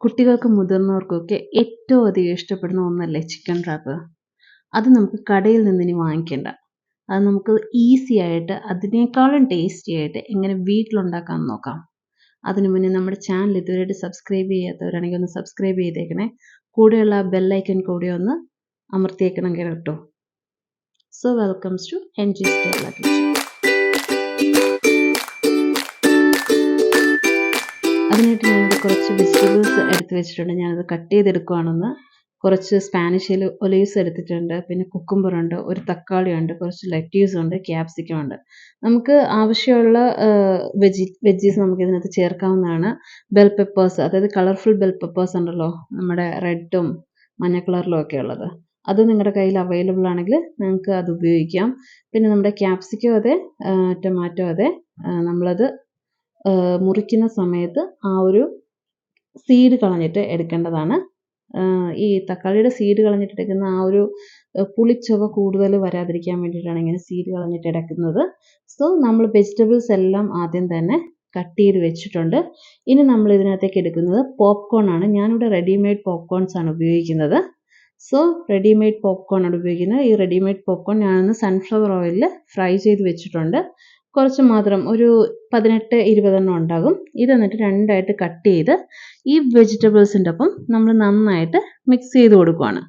കുട്ടികൾക്കും മുതിർന്നവർക്കൊക്കെ ഏറ്റവും അധികം ഇഷ്ടപ്പെടുന്ന ഒന്നല്ലേ ചിക്കൻ റാപ്പ് അത് നമുക്ക് കടയിൽ നിന്ന് ഇനി വാങ്ങിക്കേണ്ട. അത് നമുക്ക് ഈസി ആയിട്ട് അതിനേക്കാളും ടേസ്റ്റി ആയിട്ട് എങ്ങനെ വീട്ടിലുണ്ടാക്കാമെന്ന് നോക്കാം. അതിനു മുന്നേ നമ്മുടെ ചാനൽ ഇതുവരെയായിട്ട് സബ്സ്ക്രൈബ് ചെയ്യാത്തവരാണെങ്കിൽ ഒന്ന് സബ്സ്ക്രൈബ് ചെയ്തേക്കണേ. കൂടെയുള്ള ബെല്ലൈക്കൺ കൂടെ ഒന്ന് അമർത്തിയേക്കണം കേട്ടോ. So welcomes to N G Kerala കുറച്ച് വെജിറ്റബിൾസ് എടുത്ത് വെച്ചിട്ടുണ്ട്. ഞാനത് കട്ട് ചെയ്തെടുക്കുവാണെന്ന്. കുറച്ച് സ്പാനിഷ് ഒലീവ്സ് എടുത്തിട്ടുണ്ട്. പിന്നെ കുക്കുംബർ ഉണ്ട് ഒരു തക്കാളി ഉണ്ട് കുറച്ച് ലെറ്റ്യൂസ് ഉണ്ട് ക്യാപ്സിക്കം ഉണ്ട്. നമുക്ക് ആവശ്യമുള്ള വെജി വെജീസ് നമുക്ക് ഇതിനകത്ത് ചേർക്കാവുന്നതാണ്. ബെൽ പെപ്പേഴ്സ് അതായത് കളർഫുൾ ബെൽ പെപ്പേഴ്സ് ഉണ്ടല്ലോ നമ്മുടെ റെഡും മഞ്ഞ കളറിലും ഒക്കെ ഉള്ളത്. അത് നിങ്ങളുടെ കയ്യിൽ അവൈലബിൾ ആണെങ്കിൽ നിങ്ങൾക്ക് അത് ഉപയോഗിക്കാം. പിന്നെ നമ്മുടെ ക്യാപ്സിക്കോ അതെ ടൊമാറ്റോ അതെ നമ്മളത് മുറിക്കുന്ന സമയത്ത് ആ ഒരു സീഡ് കളഞ്ഞിട്ട് എടുക്കേണ്ടതാണ്. ഈ തക്കാളിയുടെ സീഡ് കളഞ്ഞിട്ട് എടുക്കുന്ന ആ ഒരു പുളിച്ചുവ കൂടുതൽ വരാതിരിക്കാൻ വേണ്ടിയിട്ടാണ് ഇങ്ങനെ സീഡ് കളഞ്ഞിട്ട് എടുക്കുന്നത്. സോ നമ്മൾ വെജിറ്റബിൾസ് എല്ലാം ആദ്യം തന്നെ കട്ട് ചെയ്ത് വെച്ചിട്ടുണ്ട്. ഇനി നമ്മൾ ഇതിനകത്തേക്ക് എടുക്കുന്നത് പോപ്കോൺ ആണ്. ഞാനിവിടെ റെഡിമെയ്ഡ് പോപ്കോൺസ് ആണ് ഉപയോഗിക്കുന്നത്. സോ റെഡിമെയ്ഡ് പോപ്കോൺ ആണ് ഉപയോഗിക്കുന്നത്. ഈ റെഡിമെയ്ഡ് പോപ്കോൺ ഞാനൊന്ന് സൺഫ്ലവർ ഓയിലിൽ ഫ്രൈ ചെയ്ത് വെച്ചിട്ടുണ്ട്. കുറച്ച് മാത്രം ഒരു പതിനെട്ട് ഇരുപതെണ്ണം ഉണ്ടാകും. ഇത് എന്നിട്ട് രണ്ടായിട്ട് കട്ട് ചെയ്ത് ഈ വെജിറ്റബിൾസിന്റെ ഒപ്പം നമ്മൾ നന്നായിട്ട് മിക്സ് ചെയ്ത് കൊടുക്കുവാണ്.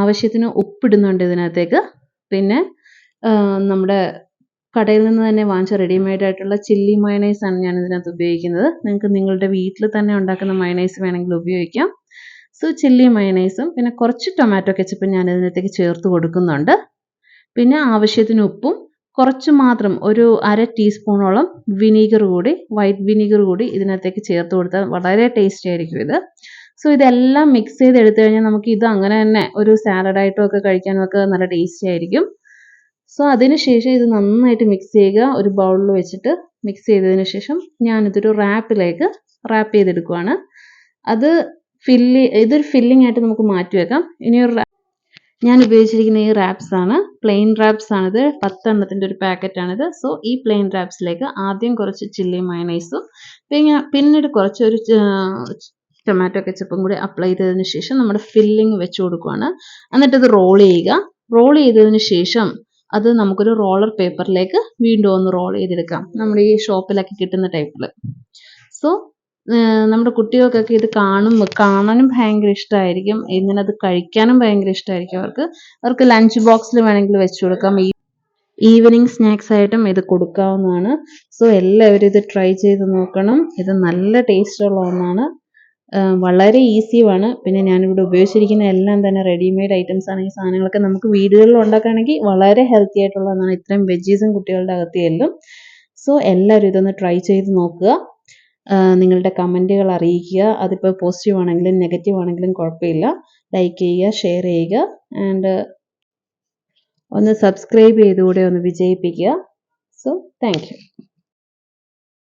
ആവശ്യത്തിന് ഉപ്പിടുന്നുണ്ട് ഇതിനകത്തേക്ക്. പിന്നെ നമ്മുടെ കടയിൽ നിന്ന് തന്നെ വാങ്ങിച്ച റെഡിമെയ്ഡ് ആയിട്ടുള്ള ചില്ലി മയണൈസ് ആണ് ഞാൻ ഇതിനകത്ത് ഉപയോഗിക്കുന്നത്. നിങ്ങൾക്ക് നിങ്ങളുടെ വീട്ടിൽ തന്നെ ഉണ്ടാക്കുന്ന മയണൈസ് വേണമെങ്കിൽ ഉപയോഗിക്കാം. സോ ചില്ലി മയണൈസും പിന്നെ കുറച്ച് ടൊമാറ്റോ കെച്ചപ്പും ഞാൻ ഇതിനകത്തേക്ക് ചേർത്ത് കൊടുക്കുന്നുണ്ട്. പിന്നെ ആവശ്യത്തിന് ഉപ്പും കുറച്ച് മാത്രം ഒരു അര ടീസ്പൂണോളം വിനീഗർ കൂടി വൈറ്റ് വിനീഗർ കൂടി ഇതിനകത്തേക്ക് ചേർത്ത് കൊടുത്താൽ വളരെ ടേസ്റ്റി ആയിരിക്കും ഇത്. സോ ഇതെല്ലാം മിക്സ് ചെയ്ത് എടുത്തു കഴിഞ്ഞാൽ നമുക്ക് ഇത് അങ്ങനെ തന്നെ ഒരു സാലഡായിട്ടും ഒക്കെ കഴിക്കാനും ഒക്കെ നല്ല ടേസ്റ്റി ആയിരിക്കും. സോ അതിന് ശേഷം ഇത് നന്നായിട്ട് മിക്സ് ചെയ്യുക. ഒരു ബൗളിൽ വെച്ചിട്ട് മിക്സ് ചെയ്തതിന് ശേഷം ഞാനിതൊരു റാപ്പിലേക്ക് റാപ്പ് ചെയ്തെടുക്കുവാണ്. അത് ഫില്ലി ഇതൊരു ഫില്ലിംഗ് ആയിട്ട് നമുക്ക് മാറ്റി വെക്കാം. ഇനി ഒരു ഞാൻ ഉപയോഗിച്ചിരിക്കുന്ന ഈ റാപ്സ് ആണ്. പ്ലെയിൻ റാപ്സ് ആണിത്. പത്തെണ്ണത്തിന്റെ ഒരു പാക്കറ്റ് ആണിത്. സോ ഈ പ്ലെയിൻ റാപ്സിലേക്ക് ആദ്യം കുറച്ച് ചില്ലി മയണൈസും പിന്നെ പിന്നീട് കുറച്ചൊരു ടൊമാറ്റോ കെച്ചപ്പും കൂടി അപ്ലൈ ചെയ്തതിന് ശേഷം നമ്മുടെ ഫില്ലിംഗ് വെച്ച് കൊടുക്കുകയാണ് എന്നിട്ട് ഇത് റോൾ ചെയ്യുക. റോൾ ചെയ്തതിന് ശേഷം അത് നമുക്കൊരു റോളർ പേപ്പറിലേക്ക് വീണ്ടും ഒന്ന് റോൾ ചെയ്തെടുക്കാം. നമ്മുടെ ഈ ഷോപ്പിലൊക്കെ കിട്ടുന്ന ടൈപ്പിൽ സോ നമ്മുടെ കുട്ടികൾക്കൊക്കെ ഇത് കാണും കാണാനും ഭയങ്കര ഇഷ്ടമായിരിക്കും ഇങ്ങനെ അത് കഴിക്കാനും ഭയങ്കര ഇഷ്ടമായിരിക്കും അവർക്ക്. അവർക്ക് ലഞ്ച് ബോക്സിൽ വേണമെങ്കിൽ വെച്ച് കൊടുക്കാം. ഈവനിങ് സ്നാക്സ് ആയിട്ടും ഇത് കൊടുക്കാവുന്നതാണ്. സോ എല്ലാവരും ഇത് ട്രൈ ചെയ്ത് നോക്കണം. ഇത് നല്ല ടേസ്റ്റ് ഉള്ള ഒന്നാണ്. വളരെ ഈസിയുമാണ് പിന്നെ ഞാനിവിടെ ഉപയോഗിച്ചിരിക്കുന്ന എല്ലാം തന്നെ റെഡിമെയ്ഡ് ഐറ്റംസ് ആണ്. ഈ സാധനങ്ങളൊക്കെ നമുക്ക് വീടുകളിൽ ഉണ്ടാക്കുകയാണെങ്കിൽ വളരെ ഹെൽത്തി ആയിട്ടുള്ളതാണ്. ഇത്രയും വെജീസും കുട്ടികളുടെ അകത്ത് എല്ലാം. സോ എല്ലാവരും ഇതൊന്ന് ട്രൈ ചെയ്ത് നോക്കുക. നിങ്ങളുടെ കമന്റുകൾ അറിയിക്കുക. അതിപ്പോൾ പോസിറ്റീവ് ആണെങ്കിലും നെഗറ്റീവ് ആണെങ്കിലും കുഴപ്പമില്ല. ലൈക്ക് ചെയ്യുക ഷെയർ ചെയ്യുക ആൻഡ് ഒന്ന് സബ്സ്ക്രൈബ് ചെയ്തുകൂടെ ഒന്ന് വിജയിപ്പിക്കുക. So thank